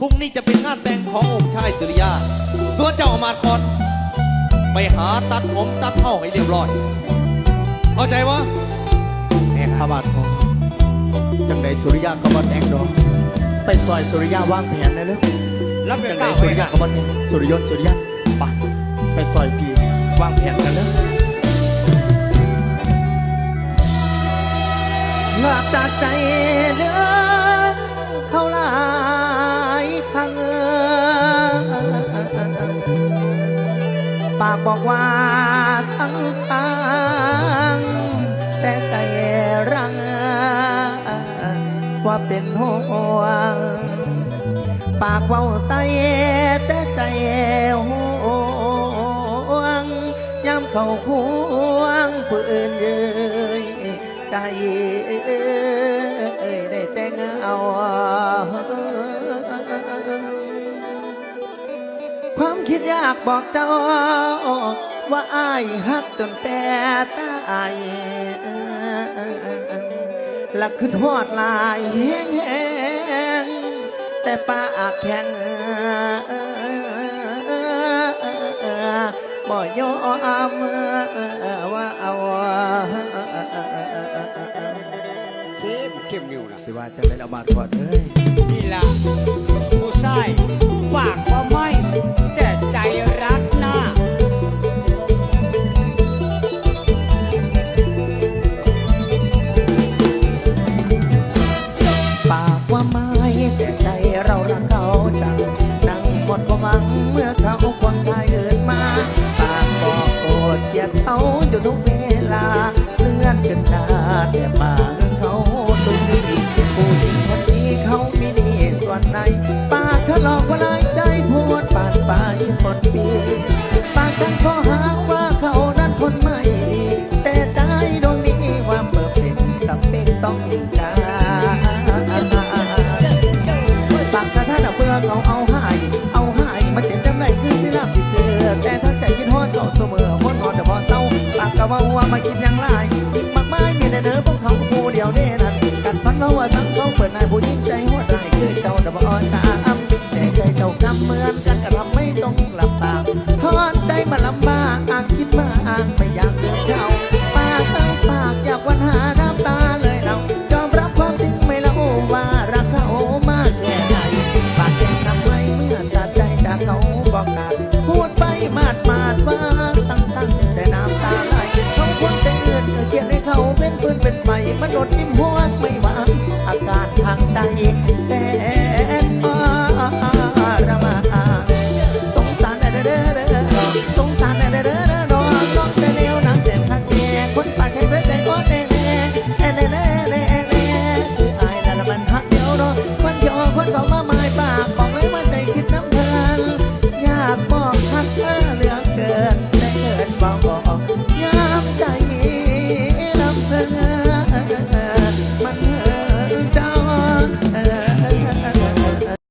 พรุ่งนี้จะเป็นงานแต่งขององค์ชายสุริยาส่วนเจ้าอมาตย์คอนไปหาตัดผมตัดเท้าให้เรียบร้อย เข้าใจวะแม่ข้าบาทของจังใดสุริยาก็บ่แต่งดอกไปซอยสุริยาวางแผนเลยเด้อรับเงิจันงใดก้าวสุไว้ริยานะก็บ่แต่งสุริยนต์สุริยะไปไปซอยพี่วางแผนกันเด้อหลับจากใจเด้อ ปากบอกว่าสังสางแต่ใจรังว่าเป็นห่วงปากเว้าใส่แต่ใจห่วงย้ำเข้าห่วงผู้อื่นเอ่ยใจเความคิดอยากบอกเจ้า ว่าอายฮักจนแต่ตายและขึ้นหอดลายแห้งแห้งๆแต่ปากแข็งบ่ยอมว่าเอาเข้มเข้มอยู่นะสิว่าจะเป็นเอามาก่อนเอ้ยนี่ล่ะผู้ชายปากว่าไม่ อยู่ทุกเวลาเลื่อนกันดาแต่ปากเขาตุยผู้หญิงคนนี้เขามีดีส่วนไหนปากเขาหลอกว่าลายใจพูดปานไปคนปีปากทั้งข้อหาว่าเขานั้นคนไม่ดีแต่ใจดวงนี้ว่าเปิดเป็นสเปคต้องการปากกระทะน่ะเพื่อเขาเอาให้เอาให้มาเจ็บจำได้คือที่รับที่เจอแต่ถ้า ว่าว่ามาคิดอย่างไรมากมายมีแต่เด้อพวกเขาผู้เดียวเด้นั่นกัดฟันเราว่าสังเขาเปิดนายผู้ยิ่งใจหัวใจคือเจ้าดับอ่อนตามแต่ใจเจ้ากำเหมือน จดนิ่มหัวไม่หวังอาการทางใจ